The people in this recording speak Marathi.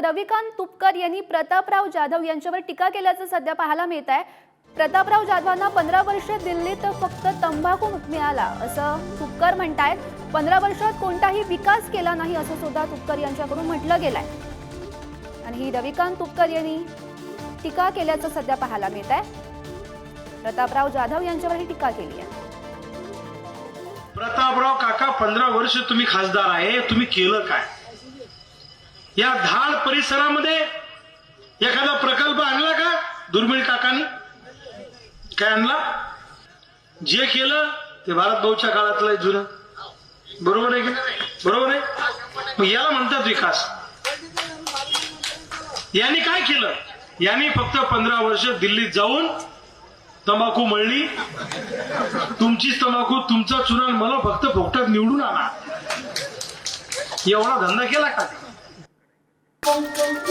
रविकांत तुपकर यांनी प्रतापराव जाधव यांच्यावर टीका केल्याचं सध्या पाहायला मिळत आहे. प्रतापराव जाधवांना पंधरा वर्ष दिल्लीत फक्त तंबाखू मिळाला असं तुपकर म्हणतायत. पंधरा वर्षात कोणताही विकास केला नाही असं सुद्धा तुपकर यांच्याकडून म्हटलं गेलंय. आणि ही रविकांत तुपकर यांनी टीका केल्याचं सध्या पाहायला मिळत आहे. प्रतापराव जाधव यांच्यावर ही टीका केली आहे. प्रतापराव काका पंधरा वर्ष तुम्ही खासदार आहे तुम्ही केलं काय? या धाड परिसरामध्ये एखादा प्रकल्प आणला का दुर्मिळ काकानी? काय आणला? जे केलं ते भारत भाऊच्या काळातलं जुनं. बरोबर आहे की? बरोबर आहे? मग याला म्हणतात विकास. यांनी काय केलं? यांनी फक्त पंधरा वर्ष दिल्लीत जाऊन तंबाखू मळली. तुमचीच तंबाखू तुमचा चुना मला फक्त फोकटात निवडून आणा. एवढा धंदा केला का? Thank you.